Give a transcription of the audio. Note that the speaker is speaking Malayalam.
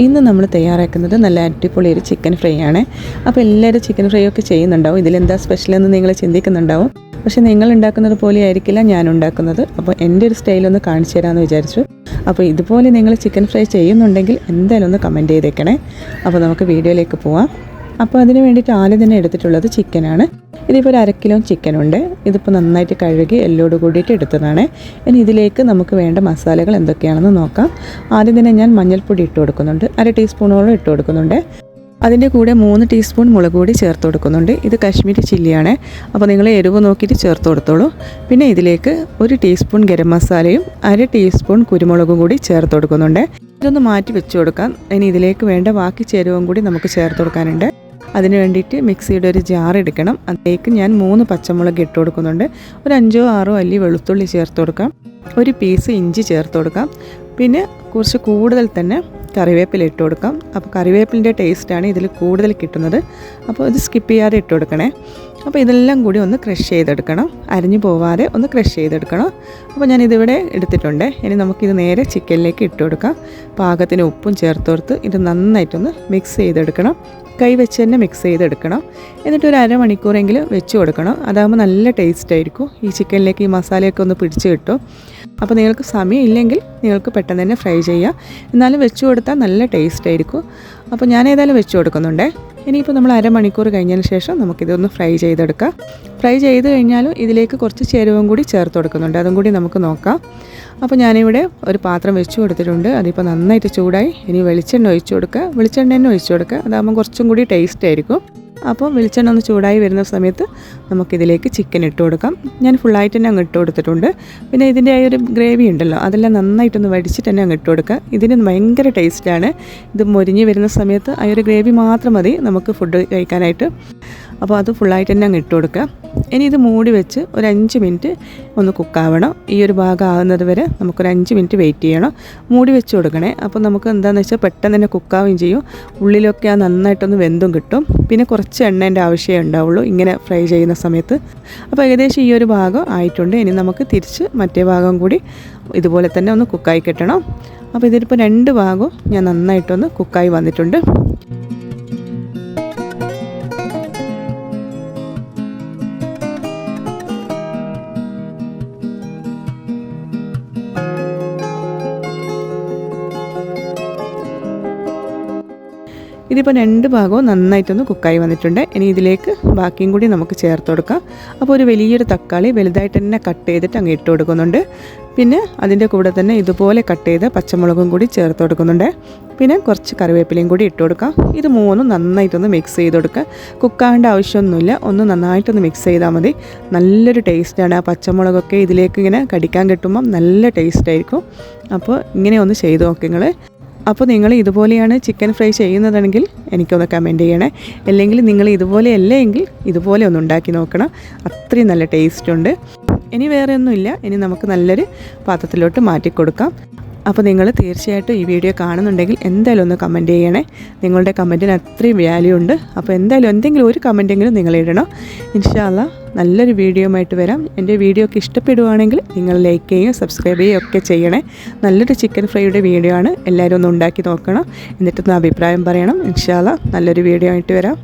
ഇന്ന് നമ്മൾ തയ്യാറാക്കുന്നത് നല്ല അടിപൊളി ഒരു ചിക്കൻ ഫ്രൈ ആണ്. അപ്പോൾ എല്ലാവരും ചിക്കൻ ഫ്രൈ ഒക്കെ ചെയ്യുന്നുണ്ടാവും. ഇതിലെന്താ സ്പെഷ്യൽ എന്ന് നിങ്ങൾ ചിന്തിക്കുന്നുണ്ടാവും. പക്ഷേ നിങ്ങൾ ഉണ്ടാക്കുന്നത് പോലെ ആയിരിക്കില്ല ഞാൻ ഉണ്ടാക്കുന്നത്. അപ്പോൾ എന്റെ ഒരു സ്റ്റൈൽ ഒന്ന് കാണിച്ചു തരാമെന്ന് വിചാരിച്ചു. അപ്പോൾ ഇതുപോലെ നിങ്ങൾ ചിക്കൻ ഫ്രൈ ചെയ്യുന്നുണ്ടെങ്കിൽ എന്തായാലും ഒന്ന് കമന്റ് ചെയ്തേക്കണേ. അപ്പോൾ നമുക്ക് വീഡിയോയിലേക്ക് പോവാം. അപ്പോൾ അതിന് വേണ്ടിയിട്ട് ആദ്യം തന്നെ എടുത്തിട്ടുള്ളത് ചിക്കനാണ് ഇതിപ്പോൾ ഒരു അരക്കിലോ കിലോ ചിക്കനുണ്ട് ഇതിപ്പോൾ നന്നായിട്ട് കഴുകി എല്ലോട് കൂടിയിട്ട് എടുത്തതാണ്. ഇനി ഇതിലേക്ക് നമുക്ക് വേണ്ട മസാലകൾ എന്തൊക്കെയാണെന്ന് നോക്കാം. ആദ്യം തന്നെ ഞാൻ മഞ്ഞൾപ്പൊടി ഇട്ട് കൊടുക്കുന്നുണ്ട്. അര ടീസ്പൂണോളം ഇട്ട് കൊടുക്കുന്നുണ്ട്. അതിന്റെ കൂടെ മൂന്ന് ടീസ്പൂൺ മുളക് പൊടി ചേർത്ത് കൊടുക്കുന്നുണ്ട്. ഇത് കശ്മീരി ചില്ലിയാണ്. അപ്പോൾ നിങ്ങൾ എരിവ് നോക്കിയിട്ട് ചേർത്ത് കൊടുത്തോളൂ. പിന്നെ ഇതിലേക്ക് ഒരു ടീസ്പൂൺ ഗരം മസാലയും അര ടീസ്പൂൺ കുരുമുളകും കൂടി ചേർത്ത് കൊടുക്കുന്നുണ്ട്. ഇതൊന്ന് മാറ്റി വെച്ച് കൊടുക്കാം. ഇനി ഇതിലേക്ക് വേണ്ട ബാക്കി ചേരുവയും കൂടി നമുക്ക് ചേർത്ത് കൊടുക്കാനുണ്ട്. അതിന് വേണ്ടിയിട്ട് മിക്സിയുടെ ഒരു ജാർ എടുക്കണം. അതിലേക്ക് ഞാൻ മൂന്ന് പച്ചമുളക് ഇട്ട് കൊടുക്കുന്നുണ്ട്. ഒരു അഞ്ചോ ആറോ അല്ലി വെളുത്തുള്ളി ചേർത്ത് കൊടുക്കാം. ഒരു പീസ് ഇഞ്ചി ചേർത്ത് കൊടുക്കാം. പിന്നെ കുറച്ച് കൂടുതൽ തന്നെ കറിവേപ്പില ഇട്ട് കൊടുക്കാം. അപ്പോൾ കറിവേപ്പിലിന്റെ ടേസ്റ്റാണ് ഇതിൽ കൂടുതൽ കിട്ടുന്നത്. അപ്പോൾ ഇത് സ്കിപ്പ് ചെയ്യാതെ ഇട്ട് കൊടുക്കണേ. അപ്പോൾ ഇതെല്ലാം കൂടി ഒന്ന് ക്രഷ് ചെയ്തെടുക്കണം. അരിഞ്ഞു പോവാതെ ഒന്ന് ക്രഷ് ചെയ്തെടുക്കണം. അപ്പോൾ ഞാൻ ഇതിവിടെ എടുത്തിട്ടുണ്ട്. ഇനി നമുക്കിത് നേരെ ചിക്കനിലേക്ക് ഇട്ട് കൊടുക്കാം. പാകത്തിന് ഉപ്പും ചേർത്തോർത്ത് ഇത് നന്നായിട്ടൊന്ന് മിക്സ് ചെയ്തെടുക്കണം. കൈ വെച്ച് തന്നെ മിക്സ് ചെയ്തെടുക്കണം. എന്നിട്ട് ഒരു അരമണിക്കൂറെങ്കിലും വെച്ച് കൊടുക്കണം. അതാകുമ്പോൾ നല്ല ടേസ്റ്റ് ആയിരിക്കും. ഈ ചിക്കനിലേക്ക് ഈ മസാലയൊക്കെ ഒന്ന് പിടിച്ച് കിട്ടും. അപ്പോൾ നിങ്ങൾക്ക് സമയം ഇല്ലെങ്കിൽ നിങ്ങൾക്ക് പെട്ടെന്ന് തന്നെ ഫ്രൈ ചെയ്യാം. എന്നാലും വെച്ച് കൊടുത്താൽ നല്ല ടേസ്റ്റ് ആയിരിക്കും. അപ്പോൾ ഞാൻ ഏതായാലും വെച്ച് കൊടുക്കുന്നുണ്ട്. ഇനിയിപ്പോൾ നമ്മൾ അരമണിക്കൂർ കഴിഞ്ഞതിന് ശേഷം നമുക്കിതൊന്ന് ഫ്രൈ ചെയ്തെടുക്കാം. ഫ്രൈ ചെയ്ത് കഴിഞ്ഞാലും ഇതിലേക്ക് കുറച്ച് ചേരുവം കൂടി ചേർത്ത് കൊടുക്കുന്നുണ്ട്. അതും കൂടി നമുക്ക് നോക്കാം. അപ്പോൾ ഞാനിവിടെ ഒരു പാത്രം വെച്ച് കൊടുത്തിട്ടുണ്ട്. അതിപ്പോൾ നന്നായിട്ട് ചൂടായി. ഇനി വെളിച്ചെണ്ണ ഒഴിച്ചു കൊടുക്കുക. വെളിച്ചെണ്ണ തന്നെ ഒഴിച്ചു കൊടുക്കുക. അതാകുമ്പോൾ കുറച്ചും കൂടി ടേസ്റ്റ് ആയിരിക്കും. അപ്പോൾ വെളിച്ചെണ്ണ ഒന്ന് ചൂടായി വരുന്ന സമയത്ത് നമുക്കിതിലേക്ക് ചിക്കൻ ഇട്ട് കൊടുക്കാം. ഞാൻ ഫുള്ളായിട്ട് തന്നെ അങ്ങ് ഇട്ട് കൊടുത്തിട്ടുണ്ട്. പിന്നെ ഇതിന്റെ ആ ഒരു ഗ്രേവി ഉണ്ടല്ലോ അതെല്ലാം നന്നായിട്ടൊന്ന് വടിച്ചിട്ട് തന്നെ അങ്ങ് ഇട്ട് കൊടുക്കുക. ഇതിന് ഭയങ്കര ടേസ്റ്റാണ് ഇത് മൊരിഞ്ഞ് വരുന്ന സമയത്ത് ആ ഒരു ഗ്രേവി മാത്രം മതി. നമുക്ക് ഫുഡ് കഴിക്കാനായിട്ട്. അപ്പോൾ അത് ഫുള്ളായിട്ട് തന്നെ അങ്ങ് ഇട്ട് കൊടുക്കുക. ഇനി ഇത് മൂടി വെച്ച് ഒരു അഞ്ച് മിനിറ്റ് ഒന്ന് കുക്കാവണം ഈ ഒരു ഭാഗം ആകുന്നത് വരെ നമുക്കൊരു അഞ്ച് മിനിറ്റ് വെയിറ്റ് ചെയ്യണം. മൂടി വെച്ച് കൊടുക്കണേ. അപ്പോൾ നമുക്ക് എന്താണെന്ന് വെച്ചാൽ പെട്ടെന്ന് തന്നെ കുക്കാവുകയും ചെയ്യും. ഉള്ളിലൊക്കെ ആ നന്നായിട്ടൊന്ന് വെന്തും കിട്ടും. പിന്നെ കുറച്ച് എണ്ണേന്റെ ആവശ്യമേ ഉണ്ടാവുള്ളൂ ഇങ്ങനെ ഫ്രൈ ചെയ്യുന്ന സമയത്ത്. അപ്പോൾ ഏകദേശം ഈ ഒരു ഭാഗം ആയിട്ടുണ്ട്. ഇനി നമുക്ക് തിരിച്ച് മറ്റേ ഭാഗം കൂടി ഇതുപോലെ തന്നെ ഒന്ന് കുക്കായി കിട്ടണം. അപ്പോൾ ഇതിലിപ്പോൾ രണ്ട് ഭാഗവും ഞാൻ നന്നായിട്ടൊന്ന് കുക്കായി വന്നിട്ടുണ്ട്. ഇതിപ്പോൾ രണ്ട് ഭാഗവും നന്നായിട്ടൊന്ന് കുക്കായി വന്നിട്ടുണ്ട്. ഇനി ഇതിലേക്ക് ബാക്കിയും കൂടി നമുക്ക് ചേർത്ത് കൊടുക്കാം. അപ്പോൾ ഒരു വലിയൊരു തക്കാളി വലുതായിട്ട് തന്നെ കട്ട് ചെയ്തിട്ട് അങ്ങ് ഇട്ട് കൊടുക്കുന്നുണ്ട്. പിന്നെ അതിന്റെ കൂടെ തന്നെ ഇതുപോലെ കട്ട് ചെയ്ത് പച്ചമുളകും കൂടി ചേർത്ത് കൊടുക്കുന്നുണ്ട്. പിന്നെ കുറച്ച് കറിവേപ്പിലയും കൂടി ഇട്ട് കൊടുക്കാം. ഇത് മൂന്നും നന്നായിട്ടൊന്ന് മിക്സ് ചെയ്ത് കൊടുക്കുക. കുക്കാകേണ്ട ആവശ്യമൊന്നുമില്ല. ഒന്ന് നന്നായിട്ടൊന്ന് മിക്സ് ചെയ്താൽ മതി. നല്ലൊരു ടേസ്റ്റാണ് ആ പച്ചമുളകൊക്കെ ഇതിലേക്ക് ഇങ്ങനെ കടിക്കാൻ കിട്ടുമ്പം നല്ല ടേസ്റ്റായിരിക്കും അപ്പോൾ ഇങ്ങനെ ഒന്ന് ചെയ്ത് നോക്കുക നിങ്ങൾ അപ്പോൾ നിങ്ങൾ ഇതുപോലെയാണ് ചിക്കൻ ഫ്രൈ ചെയ്യുന്നതാണെങ്കിൽ എനിക്കൊന്ന് കമന്റ് ചെയ്യണേ. അല്ലെങ്കിൽ നിങ്ങൾ ഇതുപോലെ അല്ലേ എങ്കിൽ ഇതുപോലെ ഒന്ന് ഉണ്ടാക്കി നോക്കണം. അത്രയും നല്ല ടേസ്റ്റ് ഉണ്ട്. ഇനി വേറെ ഒന്നുമില്ല ഇനി നമുക്ക് നല്ലൊരു പാത്രത്തിലോട്ട് മാറ്റി കൊടുക്കാം അപ്പോൾ നിങ്ങൾ തീർച്ചയായിട്ടും ഈ വീഡിയോ കാണുന്നുണ്ടെങ്കിൽ എന്തായാലും ഒന്ന് കമന്റ് ചെയ്യണേ. നിങ്ങളുടെ കമന്റിന് അത്രയും വാല്യൂ ഉണ്ട്. അപ്പോൾ എന്തായാലും എന്തെങ്കിലും ഒരു കമന്റെങ്കിലും നിങ്ങൾ ഇടണം. ഇൻഷാല്ല നല്ലൊരു വീഡിയോ ആയിട്ട് വരാം. എന്റെ വീഡിയോ ഒക്കെ ഇഷ്ടപ്പെടുവാണെങ്കിൽ നിങ്ങൾ ലൈക്ക് ചെയ്യുകയും സബ്സ്ക്രൈബ് ചെയ്യുകയും ഒക്കെ ചെയ്യണേ. നല്ലൊരു ചിക്കൻ ഫ്രൈയുടെ വീഡിയോ ആണ്. എല്ലാവരും ഒന്ന് ഉണ്ടാക്കി നോക്കണം. എന്നിട്ടൊന്ന് അഭിപ്രായം പറയണം. ഇൻഷാല്ല നല്ലൊരു വീഡിയോ ആയിട്ട് വരാം.